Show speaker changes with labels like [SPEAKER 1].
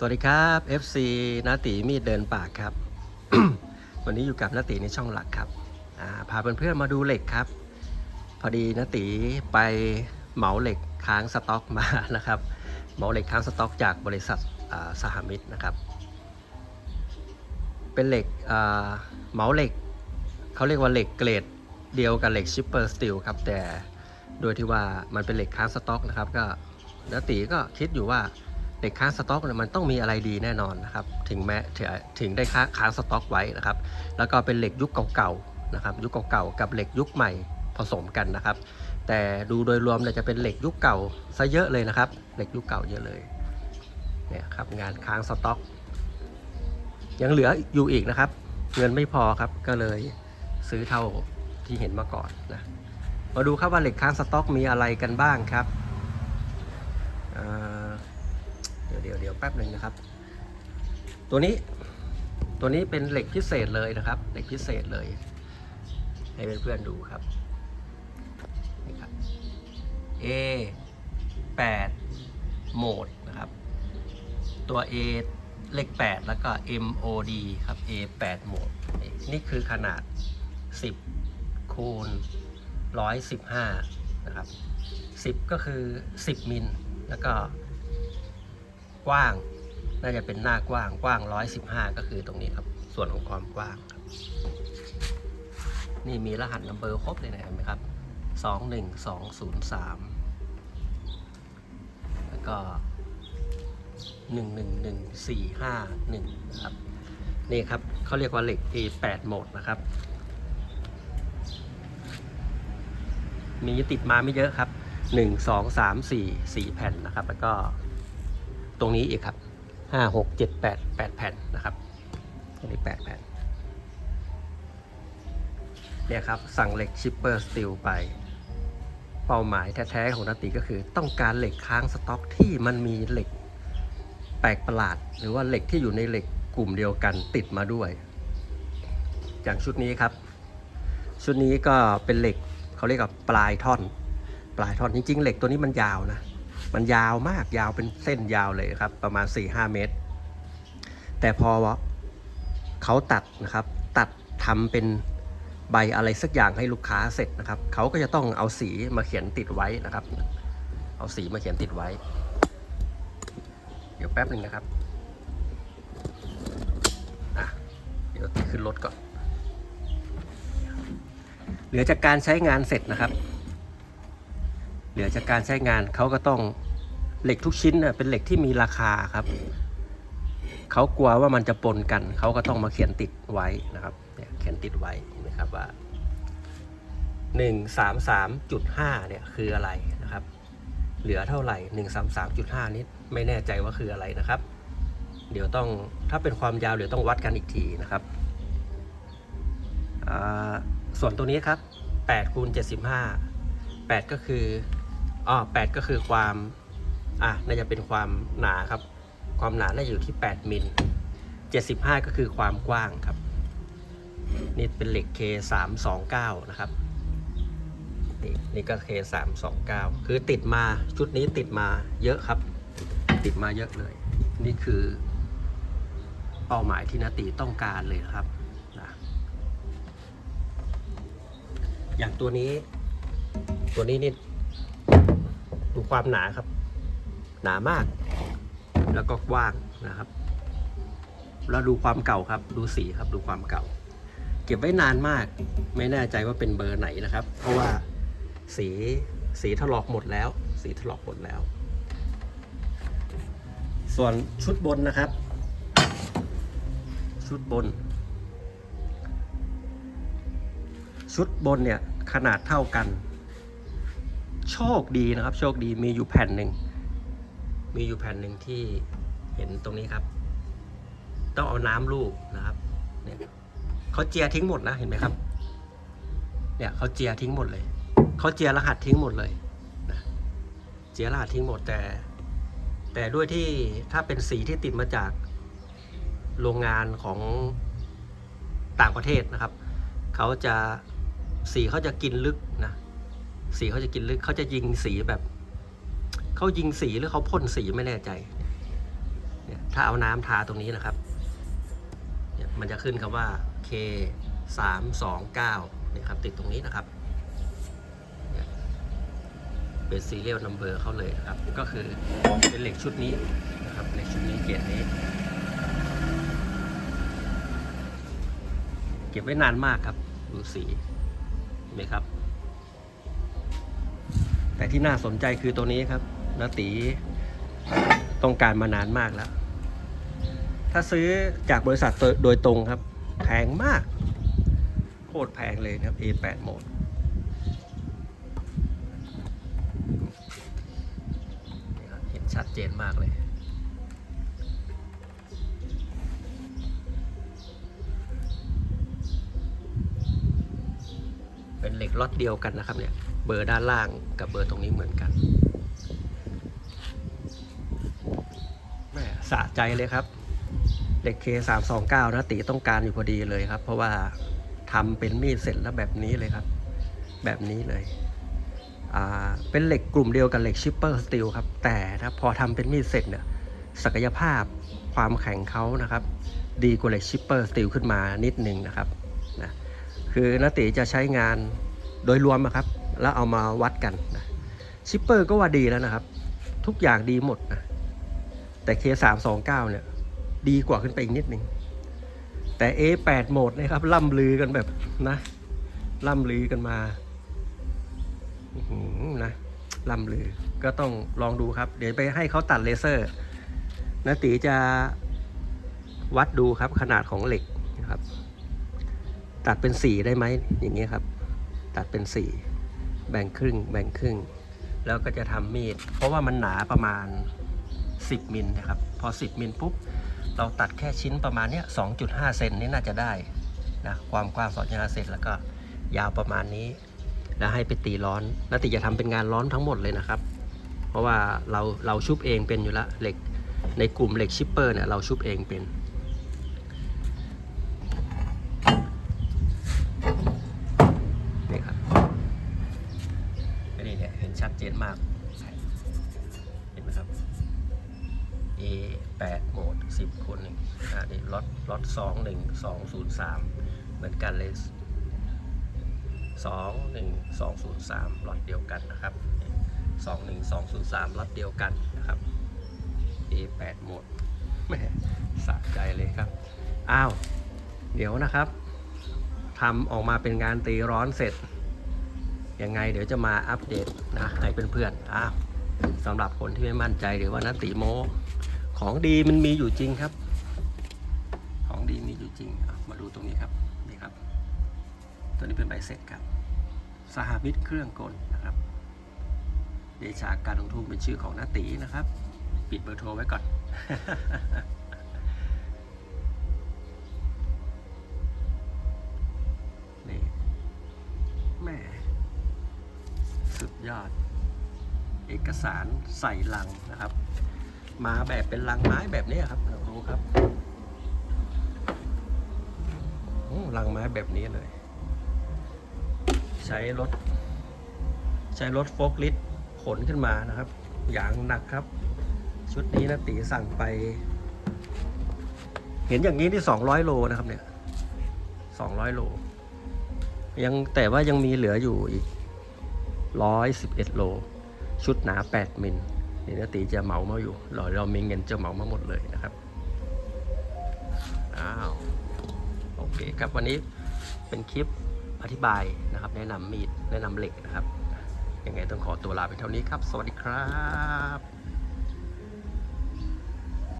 [SPEAKER 1] สวัสดีครับ FC นาตีมีดเดินป่าครับ วันนี้อยู่กับนาตีในช่องหลักครับพาเพื่อนๆมาดูเหล็กครับ พอดีนาตีไปเหมาเหล็กค้างสต็อกมานะครับเหมาเหล็กค้างสต็อกจากบริษัทอ่าสหมิตรนะครับ เป็นเหล็กเหมาเหล็กเขาเรียกว่าเหล็กเกรดเดียวกับเหล็กชิปเปอร์สตีลครับแต่โดยที่ว่ามันเป็นเหล็กค้างสต็อกนะครับ ก็นาตีก็คิดอยู่ว่า เหล็กค้างสต็อกเนี่ยมันต้องมีอะไรดีแน่นอนนะครับ ถึงแม้ถึงถึงได้ค้าค้างสต็อกไว้นะครับ แล้วก็เป็นเหล็กยุคเก่าๆนะครับ ยุคเก่าๆกับเหล็กยุคใหม่ผสมกันนะครับ แต่ดูโดยรวมเนี่ยจะเป็นเหล็กยุคเก่าซะเยอะเลยนะครับ เหล็กยุคเก่าเยอะเลยเนี่ยครับงานค้างสต็อก ยังเหลืออยู่อีกนะครับ เงินไม่พอครับก็เลยซื้อเท่าที่เห็นมาก่อนนะมาดูครับว่าเหล็กค้างสต็อกมีอะไรกันบ้างครับอ่า เดี๋ยวเดี๋ยวเดี๋ยวแป๊บหนึ่งนะครับ ตัวนี้ตัวนี้เป็นเหล็กพิเศษเลยนะครับ เหล็กพิเศษเลย ให้เพื่อนๆดูครับนี่ครับ A 8โหมดนะครับตัว A เลข 8 แล้วก็ MOD ครับ A 8โหมด นี่นี่คือขนาด 10 คูณ 115 นะครับ 10 ก็คือ 10 มิล แล้วก็ กว้าง น่าจะเป็นหน้ากว้างกว้าง 115 ก็คือตรงนี้ครับ ส่วนของความกว้างครับ นี่มีรหัสนัมเบอร์ครบเลยนะเห็นไหมครับ 21203 แล้วก็ 111451นะครับ นี่ครับเขาเรียกว่าเหล็ก A8 โหมดนะครับมีติดมาไม่เยอะครับ 1 2 3 4 4 แผ่นนะครับ แล้วก็ ตรงนี้อีกครับห้าหกเจ็ดแปดแปดแผ่นนะครับตรงนี้แปดแผ่นเนี่ยครับสั่งเหล็กชิปเปอร์สตีลไปเป้าหมายแท้ๆของนาติก็คือต้องการเหล็กค้างสต็อกที่มันมีเหล็กแปลกประหลาด หรือว่าเหล็กที่อยู่ในเหล็กกลุ่มเดียวกันติดมาด้วย อย่างชุดนี้ครับ ชุดนี้ก็เป็นเหล็กเขาเรียกว่าปลายท่อน ปลายท่อนจริงๆเหล็กตัวนี้มันยาวนะ มันยาวมากยาวเป็นเส้นยาวเลยครับ ประมาณ 4-5 เมตร แต่พอเขาตัดนะครับ ตัดทำเป็นใบอะไรสักอย่างให้ลูกค้าเสร็จนะครับเขาก็จะต้องเอาสีมาเขียนติดไว้นะครับ เอาสีมาเขียนติดไว้ เดี๋ยวแป๊บหนึ่งนะครับอะเดี๋ยวขึ้นรถก่อนเหลือจากการใช้งานเสร็จนะครับ ลือจากการใช้งานเขาก็ต้องเหล็กทุกชิ้นนะเป็นเหล็กที่มีราคาครับเขากลัวว่ามันจะปนกันเขาก็ต้องมาเขียนติดไว้นะครับเนี่ยเขียนติดไว้เห็นะครับว่าหนึ่งสามสามจุดห้าเนี่ยคืออะไรนะครับ เหลือเท่าไหร่หนึ่งสามสามจุดห้านี้ไม่แน่ใจว่าคืออะไรนะครับ เดี๋ยวต้องถ้าเป็นความยาวเดี๋ยวต้องวัดกันอีกทีนะครับอ่าส่วนตัวนี้ครับ8คูณ75 8 ก็คือ อ๋อ8ก็คือความ อะน่าจะเป็นความหนาครับ ความหนาน่าจะอยู่ที่ 8มิล75 ก็คือความกว้างครับ นี่เป็นเหล็ก K 3 2 9 นะครับนี่นี่ก็ K 3 2 9 คือติดมาชุดนี้ติดมาเยอะครับ ติดมาเยอะเลย นี่คือเป้าหมายที่นาตีต้องการเลยนะครับนะอย่างตัวนี้ ตัวนี้นี่ ดูความหนาครับ หนามาก แล้วก็กว้างนะครับ แล้วดูความเก่าครับ ดูสีครับดูความเก่า เก็บไว้นานมาก ไม่แน่ใจว่าเป็นเบอร์ไหนนะครับ เพราะว่าสีสีถลอกหมดแล้ว สีถลอกหมดแล้ว ส่วนชุดบนนะครับ ชุดบน ชุดบนเนี่ยขนาดเท่ากัน โชคดีนะครับ โชคดีมีอยู่แผ่นหนึ่ง มีอยู่แผ่นหนึ่งที่เห็นตรงนี้ครับ ต้องเอาน้ำลูบนะครับ เนี่ยเขาเจียทิ้งหมดนะเห็นไหมครับ เนี่ยเขาเจียทิ้งหมดเลยเขาเจียรหัสทิ้งหมดเลยนะเจียรหัสทิ้งหมดแต่ แต่ด้วยที่ถ้าเป็นสีที่ติดมาจากโรงงานของต่างประเทศนะครับ เขาจะสีเขาจะกินลึกนะ สีเขาจะกินลึกเขาจะยิงสีแบบเขายิงสีหรือเขาพ่นสีไม่แน่ใจเนี่ยถ้าเอาน้ำทาตรงนี้นะครับเนี่ยมันจะขึ้นคำว่า K 3 2 9เนี่ยครับติดตรงนี้นะครับเป็นซีเรียลนัมเบอร์เขาเลยนะครับ ก็คือเป็นเหล็กชุดนี้นะครับเหล็กชุดนี้เกียรนี้ เก็บไว้นานมากครับ ดูสีเห็นไหมครับ แต่ที่น่าสนใจคือตัวนี้ครับนาตีต้องการมานานมากแล้ว ถ้าซื้อจากบริษัทโดยตรงครับ แพงมาก โคตรแพงเลยนะครับ A8 โหมดเห็นชัดเจนมากเลยเป็นเหล็กล็อตเดียวกันนะครับเนี่ย เบอร์ด้านล่างกับเบอร์ตรงนี้เหมือนกันแม่สะใจเลยครับเหล็ก K329 นะตีต้องการอยู่พอดีเลยครับ เพราะว่าทำเป็นมีดเสร็จแล้วแบบนี้เลยครับ แบบนี้เลยเป็นเหล็กกลุ่มเดียวกับเหล็กชิปเปอร์สตีลครับ แต่ถ้าพอทำเป็นมีดเสร็จเนี่ยศักยภาพความแข็งเขานะครับ ดีกว่าเหล็กชิปเปอร์สตีลขึ้นมานิดนึงนะครับนะคือนาติจะใช้งานโดยรวมนะครับ แล้วเอามาวัดกันนะชิปเปอร์ก็ว่าดีแล้วนะครับ ทุกอย่างดีหมดนะแต่ K329 เนี่ย ดีกว่าขึ้นไปอีกนิดนึงแต่ A8 โหมดนะครับล่ำลือกันแบบนะล่ำลือกันมาอื้อหือนะล่ำลือก็ต้องลองดูครับ เดี๋ยวไปให้เขาตัดเลเซอร์นาติจะวัดดูครับขนาดของเหล็กนะครับ ตัดเป็นสีได้ไหมอย่างเงี้ยครับ ตัดเป็นสี แบ่งครึ่งแบ่งครึ่ง แล้วก็จะทำมีด เพราะว่ามันหนาประมาณ 10มิลนะครับ พอ 10มิลปุ๊บ เราตัดแค่ชิ้นประมาณเนี้ย2.5 เซนนี่น่าจะได้นะความกว้าง2.5เซนแล้วก็ยาวประมาณนี้ แล้วให้ไปตีร้อนแล้วติจะทำเป็นงานร้อนทั้งหมดเลยนะครับ เพราะว่าเราเราชุบเองเป็นอยู่ล้วเหล็กในกลุ่มเหล็กชิปเปอร์เนี่ยเราชุบเองเป็นครับอันนี้เนี่ยเห็นชัดเจน มากเห็นไหมครับ A 8โหมด 10 คนหนึ่งอ่านี่ล็อตล็อต2 1 2 0 3เหมือนกันเลย2 1 2 0 3ล็อตเดียวกันนะครับ2 1 2 0 3ล็อตเดียวกันนะครับ A 8โหมดแม่สะใจเลยครับ อ้าว เดี๋ยวนะครับทำออกมาเป็นงานตีร้อนเสร็จ ยังไงเดี๋ยวจะมาอัปเดตนะให้เพื่อนๆอะสำหรับคนที่ไม่มั่นใจหรือว่านัตติโม ของดีมันมีอยู่จริงครับ ของดีมีอยู่จริง มาดูตรงนี้ครับนี่ครับ ตัวนี้เป็นใบเสร็จครับ สหมิตรเครื่องกลนะครับ เดชาการลงทุนเป็นชื่อของนาตีนะครับ ปิดเบอร์โทรไว้ก่อน สุดยอด เอกสารใส่ลังนะครับ มาแบบเป็นลังไม้แบบนี้ครับเราดูครับลังไม้แบบนี้เลย ใช้รถ ใช้รถโฟลคลิฟต์ขนขึ้นมานะครับอย่างหนักครับ ชุดนี้นะตีสั่งไป เห็นอย่างนี้ที่สองร้อยโลนะครับเนี่ยสองร้อยโล ยังแต่ว่ายังมีเหลืออยู่อีก ร้อยสิบเอ็ดโล ชุดหนาแปดมิลนี่นะตีจะเหมามาอยู่เราเรามีเงินจะเหมามาหมดเลยนะครับ อ้าว โอเคครับวันนี้เป็นคลิปอธิบายนะครับ แนะนำมีด แนะนำเหล็กนะครับ ยังไงต้องขอตัวลาไปเท่านี้ครับ สวัสดีครับ